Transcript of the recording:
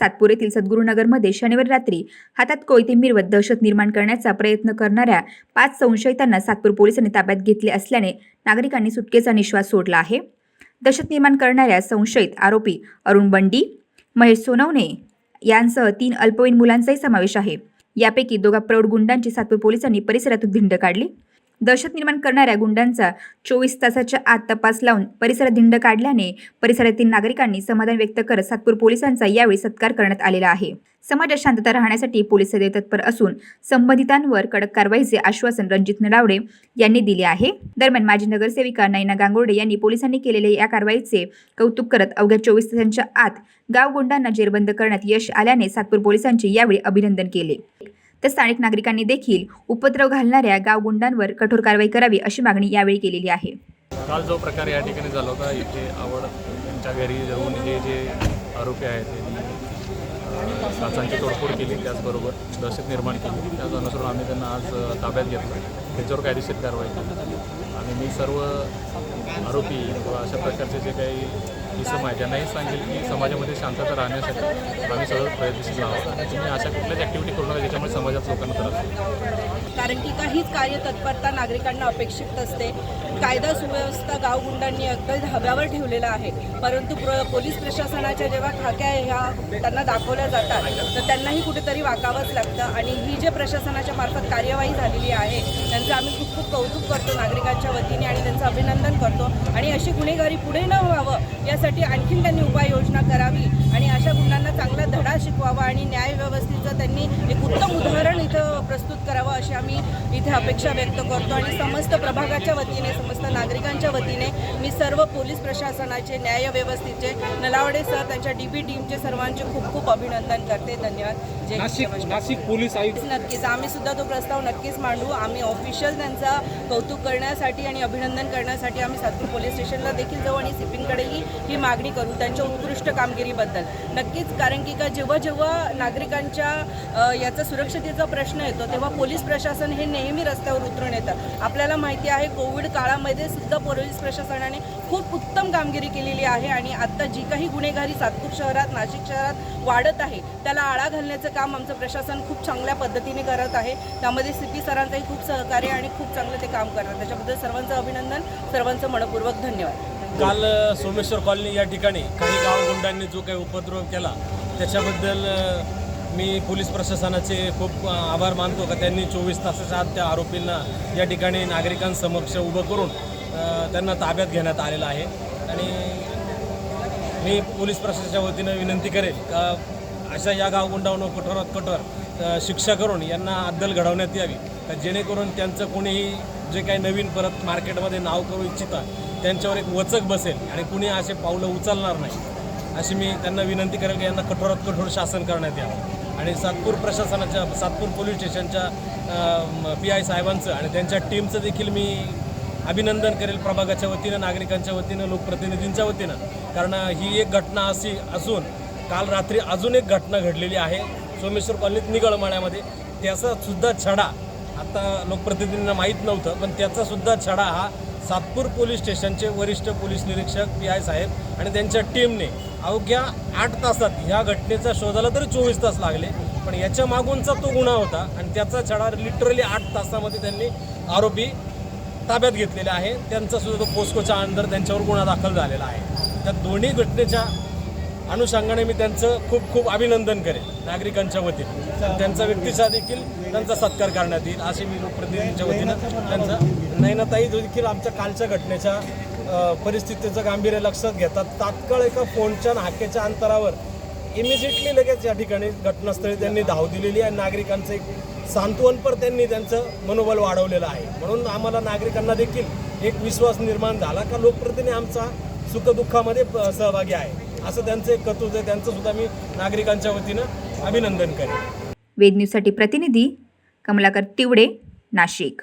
सातपूर येथील सद्गुरुनगरमध्ये शनिवारी रात्री हातात कोयते मिरवत दहशत निर्माण करण्याचा प्रयत्न करणाऱ्या पाच संशयितांना सातपूर पोलिसांनी ताब्यात घेतले असल्याने नागरिकांनी सुटकेचा निश्वास सोडला आहे. दहशत निर्माण करणाऱ्या संशयित आरोपी अरुण बंडी महेश सोनवणे यांसह तीन अल्पवयीन मुलांचाही समावेश आहे. यापैकी दोघा प्रौढ गुंडांची सातपूर पोलिसांनी परिसरातून धिंड काढली. दहशत निर्माण करणाऱ्या गुंडांचा चोवीस तासाच्या आत तपास लावून परिसरात धिंड काढल्याने परिसरातील नागरिकांनी समाधान व्यक्त करत सातपूर पोलिसांचा यावेळी सत्कार करण्यात आलेला आहे. समाजात शांतता राहण्यासाठी पोलीस सदैव तत्पर असून संबंधितांवर कडक कारवाईचे आश्वासन रणजित नडावडे यांनी दिले आहे. दरम्यान माजी नगरसेविका नयना गांगोडे यांनी पोलिसांनी केलेल्या या कारवाईचे कौतुक करत अवघ्या चोवीस तासांच्या आत गाव गुंडांना जेरबंद करण्यात यश आल्याने सातपूर पोलिसांचे यावेळी अभिनंदन केले. तर स्थानिक नागरिकांनी देखील उपद्रव घालणाऱ्या गावगुंडांवर कठोर कारवाई करावी अशी मागणी यावेळी केलेली आहे. काल जो प्रकार या ठिकाणी झाला होता इथे आवड यांच्या घरी जाऊन हे जे आरोपी आहेत त्यांनी तोडफोड केली त्याचबरोबर दहशत निर्माण केली. त्याच अनुसरून आम्ही त्यांना आज ताब्यात घेतलं. त्याच्यावर कायदेशीर कारवाई केली. आणि मी सर्व आरोपी किंवा अशा प्रकारचे जे काही इसम आहे त्यांनाही सांगेल की समाजामध्ये शांतता राहण्यासाठी आम्ही सर्व प्रयत्नशील आहोत. आणि तुम्ही अशा कुठल्याच ॲक्टिव्हिटी करू नका ज्याच्यामुळे समाजात लोकांना त्रास कारण की काहीच कार्यतत्परता नागरिकांना अपेक्षित असते कायदा सुव्यवस्था गावगुंडांनी अगदी धाब्यावर ठेवलेला आहे. परंतु प्र पोलीस प्रशासनाच्या जेव्हा खाक्या ह्या त्यांना दाखवल्या जातात. तर त्यांनाही कुठेतरी वाकावंच लागतं. आणि ही जे प्रशासनाच्या मार्फत कार्यवाही झालेली आहे त्यांचं आम्ही खूप खूप कौतुक करतो नागरिकांच्या वतीने आणि त्यांचं अभिनंदन करतो. आणि अशी गुन्हेगारी पुढे न व्हावं यासाठी आणखीन त्यांनी उपाययोजना करावी आणि अशा गुन्ह्यांना चांगला धडा शिकवावा आणि न्याय व्यवस्थेचं त्यांनी एक उत्तम उदाहरण इथं प्रस्तुत करावं अशी आम्ही इथे अपेक्षा व्यक्त करतो आणि समस्त प्रभागाच्या वतीने समस्त नागरिकांच्या वतीने मी सर्व पोलीस प्रशासनाचे न्याय व्यवस्थेचे नलावडे सर त्यांच्या डी बी टीमचे सर्वांचे खूप खूप अभिनंदन करते. धन्यवाद. जय नाशिक पोलीस आयुक्त नक्कीच आम्ही सुद्धा तो प्रस्ताव नक्कीच मांडू. आम्ही ऑफिशियल त्यांचा कौतुक करण्यासाठी आणि अभिनंदन करण्यासाठी आम्ही सातपूर पोलीस स्टेशनला देखील जाऊ आणि सिपिंगकडेही ही मागणी करू त्यांच्या उत्कृष्ट कामगिरीबद्दल. नक्कीच कारण की का जेव्हा जेव्हा नागरिकांच्या याचा सुरक्षतेचा प्रश्न येतो तेव्हा पोलीस प्रशासन हे नेहमी रस्त्यावर उतरून येतं. आपल्याला माहिती आहे कोविड काळामध्ये सुद्धा पोलीस प्रशासनाने खूप उत्तम कामगिरी केलेली आहे आणि आत्ता जी काही गुन्हेगारी सातपूर शहरात नाशिक शहरात वाढत आहे त्याला आळा घालण्याचं काम आमचं प्रशासन खूप चांगल्या पद्धतीने करत आहे. त्यामध्ये सी सरांचंही खूप सहकार्य आणि खूप चांगलं ते काम करतात. त्याच्याबद्दल सर्वांचं अभिनंदन सर्वांचं मनपूर्वक धन्यवाद. काल सोमेश्वर कॉलनी या ठिकाणी काही गावगुंडांनी जो काही उपद्रव केला त्याच्याबद्दल मी पोलीस प्रशासनाचे खूप आभार मानतो का त्यांनी चोवीस तासाच्या आत त्या आरोपींना या ठिकाणी नागरिकांसमक्ष उभं करून त्यांना ताब्यात घेण्यात आलेलं आहे. आणि मी पोलीस प्रशासनाच्या वतीनं विनंती करेल का अशा या गावगुंडावर कठोरात कठोर शिक्षा करून यांना अद्दल घडवण्यात यावी. का जेणेकरून त्यांचं कोणीही जे काही नवीन परत मार्केटमध्ये नाव करू इच्छितात त्यांच्यावर एक वचक बसेल आणि कुणी असे पावलं उचलणार नाही. अशी मी त्यांना विनंती करेल की यांना कठोरात कठोर शासन करण्यात यावं. आणि सातपूर प्रशासनाच्या सातपूर पोलीस स्टेशनच्या पी आय साहेबांचं आणि त्यांच्या टीमचं देखील मी अभिनंदन करेल प्रभागाच्या वतीनं नागरिकांच्या वतीनं लोकप्रतिनिधींच्या वतीनं. कारण ही एक घटना अशी असून काल रात्री अजून एक घटना घडलेली आहे. सोमेश्वर कॉलनीत निगळमाळ्यामध्ये त्याचा सुद्धा छडा आता लोकप्रतिनिधींना माहीत नव्हतं पण त्याचा सुद्धा छडा हा सातपूर पोलीस स्टेशनचे वरिष्ठ पोलीस निरीक्षक पी आय साहेब आणि त्यांच्या टीमने अवघ्या आठ तासात ह्या घटनेचा शोधाला तरी चोवीस तास लागले. पण याच्या मागूनचा तो गुन्हा होता आणि त्याचा छडा लिटरली आठ तासामध्ये त्यांनी आरोपी ताब्यात घेतलेले आहे. त्यांचा सुद्धा तो पोस्कोच्या अंदर त्यांच्यावर गुन्हा दाखल झालेला आहे. त्या दोन्ही घटनेच्या अनुषंगाने मी त्यांचं खूप खूप अभिनंदन करेन नागरिकांच्या वतीनं. त्यांचा व्यक्तिशा देखील त्यांचा सत्कार करण्यात येईल असे मी लोकप्रतिनिधींच्या वतीनं त्यांचा नैनाताई देखील आमच्या कालच्या घटनेच्या परिस्थितीचं गांभीर्य लक्षात घेतात. तात्काळ एका फोनच्या हाकेच्या अंतरावर इमिजिएटली लगेच या ठिकाणी घटनास्थळी त्यांनी धाव दिलेली आहे. नागरिकांचं एक सांत्वनपर त्यांनी त्यांचं मनोबल वाढवलेलं आहे. म्हणून आम्हाला नागरिकांना देखील एक विश्वास निर्माण झाला का लोकप्रतिनिधी आमचा सुखदुःखामध्ये सहभागी आहे. असं त्यांचं एक कतुज आहे. त्यांचं सुद्धा मी नागरिकांच्या वतीनं अभिनंदन करेन. वेद न्यूजसाठी प्रतिनिधी कमलाकर तिवडे नाशिक.